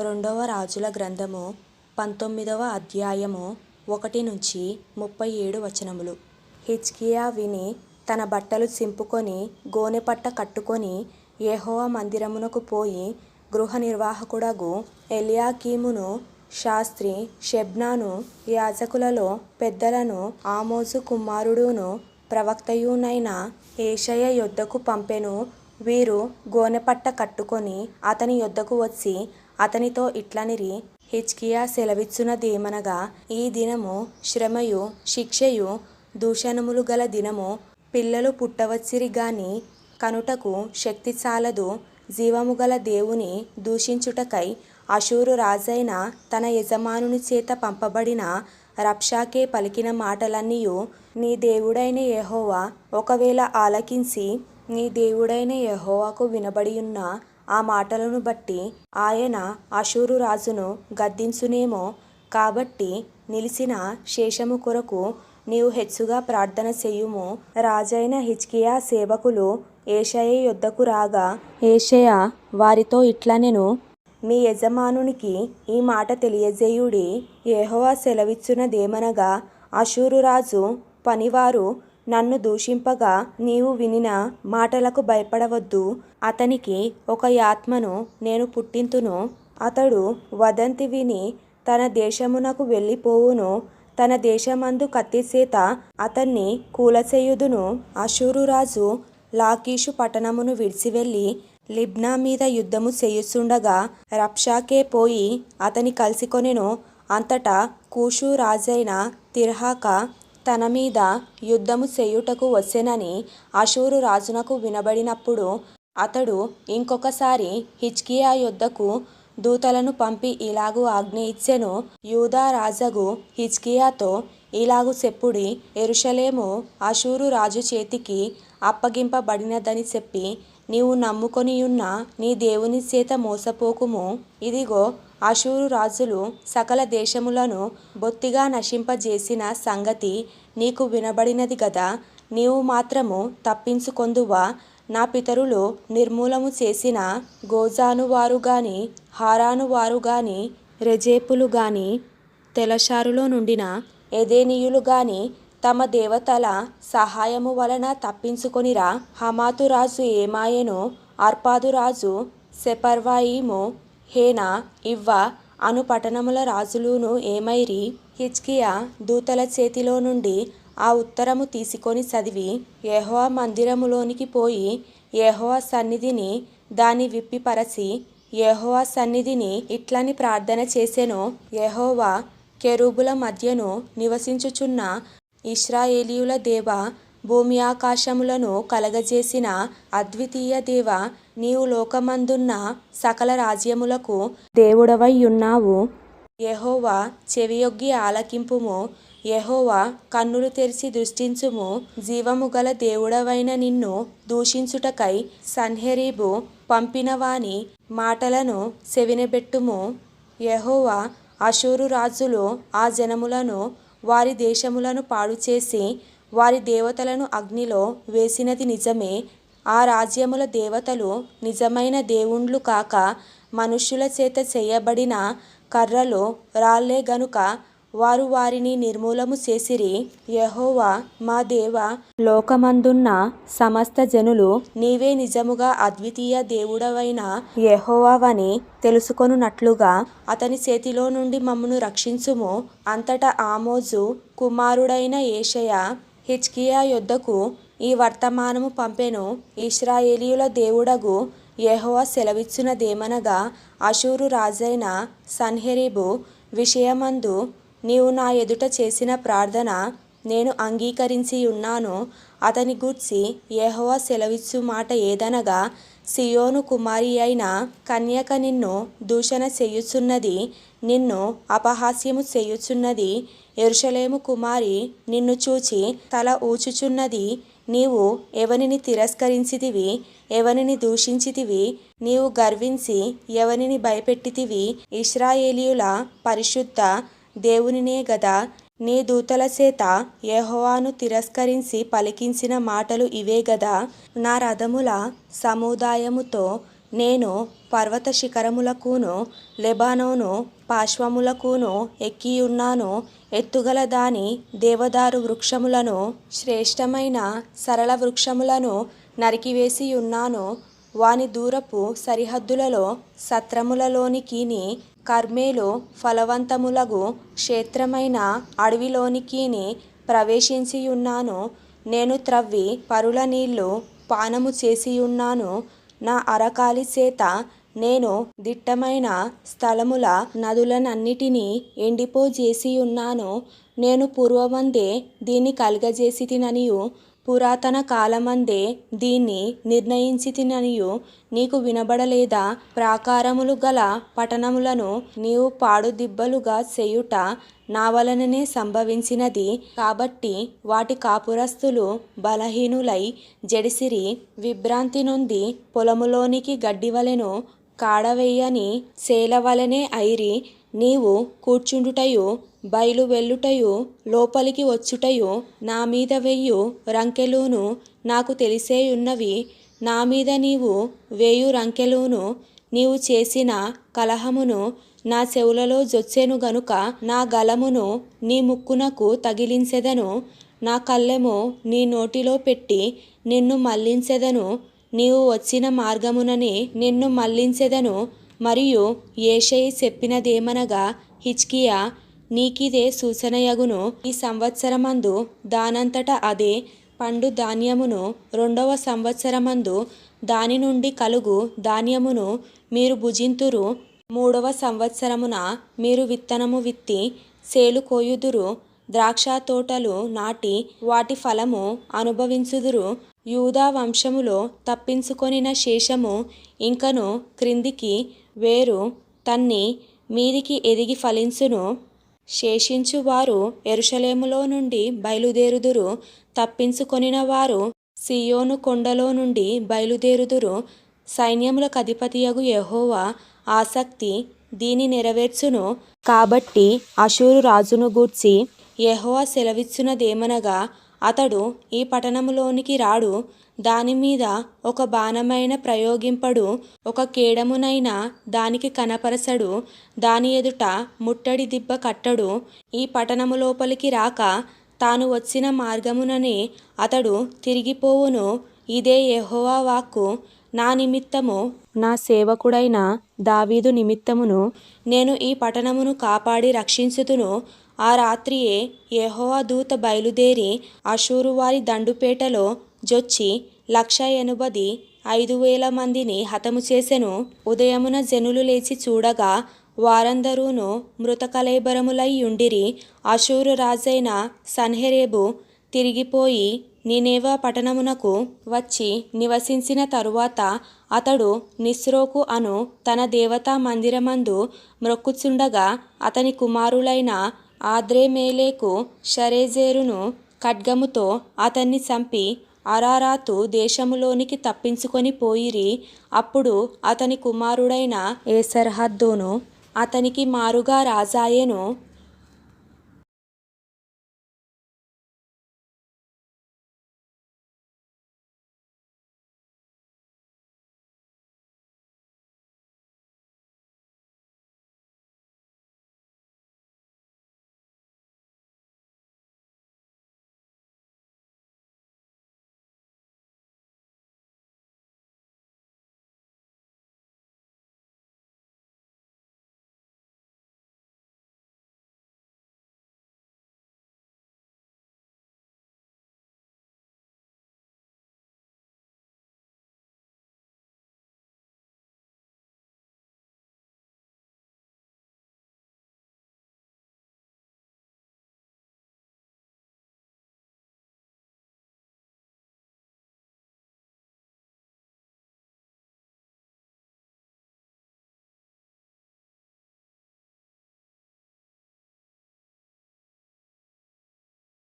రెండవ రాజుల గ్రంథము పంతొమ్మిదవ అధ్యాయము ఒకటి నుంచి ముప్పై ఏడు వచనములు. హిజ్కియా విని తన బట్టలు చింపుకొని గోనెపట్ట కట్టుకొని యెహోవా మందిరమునకు పోయి గృహ నిర్వాహకుడగు ఎలియాకీమును శాస్త్రి షెబ్నాను యాజకులలో పెద్దలను ఆమోజు కుమారుడును ప్రవక్తయునైన ఏషయ యొద్దకు పంపెను. వీరు గోనెపట్ట కట్టుకొని అతని యొద్దకు వచ్చి అతనితో ఇట్లనిరి హిచ్కియా సెలవిచ్చునదేమనగా ఈ దినము శ్రమయు శిక్షయు దూషణములు గల దినము పిల్లలు పుట్టవచ్చిరి గాని కనుటకు శక్తి చాలదు జీవము గల దేవుని దూషించుటకై అశూరు రాజైన తన యజమానుని చేత పంపబడిన రప్షాకే పలికిన మాటలన్నీయు నీ దేవుడైన యహోవా ఒకవేళ ఆలకించి నీ దేవుడైన యహోవాకు వినబడియున్న ఆ మాటలను బట్టి ఆయన అషూరు రాజును గద్దించునేమో కాబట్టి నిలిచిన శేషము కొరకు నీవు హెచ్చుగా ప్రార్థన చెయ్యుము రాజైన హిజ్కియా సేవకులు ఏషయ యొద్దకు రాగా ఏషయ వారితో ఇట్లనెను మీ యజమానునికి ఈ మాట తెలియజేయుడి. ఏహోవా సెలవిచ్చునదేమనగా అశూరు రాజు పనివారు నన్ను దూషింపగా నీవు వినిన మాటలకు భయపడవద్దు. అతనికి ఒక ఆత్మను నేను పుట్టింతును. అతడు వదంతి విని తన దేశమునకు వెళ్ళిపోవును. తన దేశమందు కత్తిసేత అతన్ని కూలసేయుదును అశూరురాజు లాకీషు పట్టణమును విడిచివెళ్ళి లిబ్నా మీద యుద్ధము చేయుచుండగా రబ్షాకే పోయి అతని కలిసికొనెను. అంతటా కూషు రాజైన తిర్హాక తన మీద యుద్ధము చేయుటకు వచ్చెనని అశూరు రాజునకు వినబడినప్పుడు అతడు ఇంకొకసారి హిచ్కియా యొద్దకు దూతలను పంపి ఇలాగు ఆజ్ఞ ఇచ్చెను. యూదా రాజగు హిజ్కియాతో ఇలాగు చెప్పుడి ఎరుషలేము అశూరు రాజు చేతికి అప్పగింపబడినదని చెప్పి నీవు నమ్ముకొనియున్న నీ దేవుని చేత మోసపోకుము. ఇదిగో అషూరు రాజులు సకల దేశములను బొత్తిగా నశింపజేసిన సంగతి నీకు వినబడినది గదా నీవు మాత్రము తప్పించుకొందువా? నా పితరులు నిర్మూలము చేసిన గోజాను వారు గాని హారాను వారు గాని రెజేపులు గాని తెలషారులో నుండిన ఎదేనీయులు గాని తమ దేవతల సహాయము వలన తప్పించుకొనిరా. హమాతురాజు ఏమాయెను అర్పాదు రాజు సెపర్వాయిము హేనా ఇవ్వ అను పట్టణముల రాజులును ఏమైరి? హిజ్కియా దూతల చేతిలో నుండి ఆ ఉత్తరము తీసుకొని చదివి యెహోవా మందిరములోనికి పోయి యెహోవా సన్నిధిని దాన్ని విప్పిపరచి యెహోవా సన్నిధిని ఇట్లని ప్రార్థన చేసెను యెహోవా కెరూబుల మధ్యను నివసించుచున్న ఇస్రాయేలీయుల దేవ భూమి ఆకాశములను కలగజేసిన అద్వితీయ దేవ నీవు లోకమందున్న సకల రాజ్యములకు దేవుడవై ఉన్నావు యహోవా చెవియొగ్గి ఆలకింపుము. యహోవా కన్నులు తెరిచి దృష్టించుము. జీవము గల దేవుడవైన నిన్ను దూషించుటకై సన్హెరీబు పంపినవాని మాటలను సెవినబెట్టుము. యహోవా అషూరు రాజులు ఆ జనములను వారి దేశములను పాడుచేసి వారి దేవతలను అగ్నిలో వేసినది నిజమే. ఆ రాజ్యముల దేవతలు నిజమైన దేవుండ్లు కాక మనుష్యుల చేత చేయబడిన కర్రలు రాలే గనుక వారు వారిని నిర్మూలము చేసిరి. యహోవా మా దేవ లోకమందున్న సమస్త జనులు నీవే నిజముగా అద్వితీయ దేవుడవైన యహోవావని తెలుసుకొనున్నట్లుగా అతని చేతిలో నుండి మమ్మను రక్షించుము. అంతటా ఆమోజు కుమారుడైన ఏషయ హిజ్కియా యొద్దకు ఈ వర్తమానము పంపెను ఇశ్రాయేలీయుల దేవుడగు యెహోవా సెలవిచ్చునదేమనగా అషూరు రాజైన సన్హెరీబు విషయమందు నీవు నా ఎదుట చేసిన ప్రార్థన నేను అంగీకరించి ఉన్నాను అతని గూర్చి యెహోవా సెలవిచ్చు మాట ఏదనగా సియోను కుమారి అయిన కన్యక నిన్ను దూషణ చేయుచున్నది నిన్ను అపహాస్యము చేయుచున్నది. ఎరుషలేము కుమారి నిన్ను చూచి తల ఊచుచున్నది నీవు ఎవనిని తిరస్కరించితివి ఎవనిని దూషించితివి నీవు గర్వించి ఎవనిని భయపెట్టితివి. ఇస్రాయేలీయుల పరిశుద్ధ దేవునినే గదా నీ దూతల చేత యెహోవాను తిరస్కరించి పలికించిన మాటలు ఇవే గదా. నా రథముల సముదాయముతో నేను పర్వత శిఖరములకును లెబానోను పాశ్వములకును ఎక్కియున్నాను. ఎత్తుగల దాని దేవదారు వృక్షములను శ్రేష్టమైన సరళ వృక్షములను నరికివేసి ఉన్నాను వాని దూరపు సరిహద్దులలో సత్రములలోనికిని కర్మేలు ఫలవంతములగు క్షేత్రమైన అడవిలోనికిని ప్రవేశించియున్నాను. నేను త్రవ్వి పరుల నీళ్ళు పానము చేసియున్నాను. నా అరకాలి చేత నేను దిట్టమైన స్థలముల నదులనన్నిటినీ ఎండిపోజేసియున్నాను. నేను పూర్వమందే దీన్ని కలుగజేసి తిననియు పురాతన కాలమందే దీన్ని నిర్ణయించితిననియు నీకు వినబడలేదా? ప్రాకారములు గల పట్టణములను నీవు పాడుదిబ్బలుగా చేయుట నా వలననే సంభవించినది. కాబట్టి వాటి కాపురస్తులు బలహీనులై జడిసిరి విభ్రాంతి నొంది పొలములోనికి గడ్డివలెను కాడవేయని సేలవలనే ఐరి నీవు కూర్చుండుటయు బయలు వెళ్ళుటయు లోపలికి వచ్చుటయు నా మీద వెయ్యు రంకెలును నాకు తెలిసేయున్నవి. నా మీద నీవు వేయు రంకెలును నీవు చేసిన కలహమును నా చెవులలో జొచ్చెను గనుక నా గలమును నీ ముక్కునకు తగిలించెదను. నా కళ్ళెము నీ నోటిలో పెట్టి నిన్ను మళ్ళించెదను నీవు వచ్చిన మార్గమునని నిన్ను మళ్ళించెదను మరియు ఏషయి చెప్పినదేమనగా హిచ్కియా నీకిదే సూచనయగును. ఈ సంవత్సరమందు దానంతట అదే పండు ధాన్యమును రెండవ సంవత్సరమందు దాని నుండి కలుగు ధాన్యమును మీరు భుజింతురు. మూడవ సంవత్సరమున మీరు విత్తనము విత్తి సేలు కోయుదురు. ద్రాక్ష తోటలు నాటి వాటి ఫలము అనుభవించుదురు. యూదా వంశములో తప్పించుకొనిన శేషము ఇంకను క్రిందికి వేరు. తన్ని మీదికి ఎదిగి ఫలించును. శేషించు వారు ఎరుషలేములో నుండి బయలుదేరుదురు. తప్పించుకొనిన వారు సియోను కొండలో నుండి బయలుదేరుదురు. సైన్యములకు అధిపతియగు యహోవా ఆసక్తి దీని నెరవేర్చును. కాబట్టి అశూరు రాజును గూర్చి యహోవా సెలవిచ్చునదేమనగా అతడు ఈ పట్టణములోనికి రాడు. దాని మీద ఒక బాణమైన ప్రయోగింపడు ఒక కేడమునైన దానికి కనపరచడు దాని ఎదుట ముట్టడి దిబ్బ కట్టడు ఈ పట్టణము లోపలికి రాక తాను వచ్చిన మార్గముననే అతడు తిరిగిపోవును. ఇదే యెహోవా వాక్కు. నా నిమిత్తము నా సేవకుడైన దావీదు నిమిత్తమును నేను ఈ పట్టణమును కాపాడి రక్షించుతును. ఆ రాత్రియే యెహోవా దూత బయలుదేరి అషూరు వారి దండుపేటలో జొచ్చి లక్ష ఎనుబది ఐదు వేల మందిని హతము చేసెను. ఉదయమున జనులు లేచి చూడగా వారందరూను మృతకలేబరములై ఉండిరి అశూరు రాజైన సన్హెరేబు తిరిగిపోయి నినేవా పట్టణమునకు వచ్చి నివసించిన తరువాత అతడు నిస్రోకు అను తన దేవతా మందిరమందు మ్రొక్కుచుండగా అతని కుమారులైన ఆద్రేమేలేకు షరేజేరును ఖడ్గముతో అతన్ని చంపి అరారాతు దేశములోనికి తప్పించుకొని పోయిరి. అప్పుడు అతని కుమారుడైన ఏసర్హద్దోను అతనికి మారుగా రాజాయెను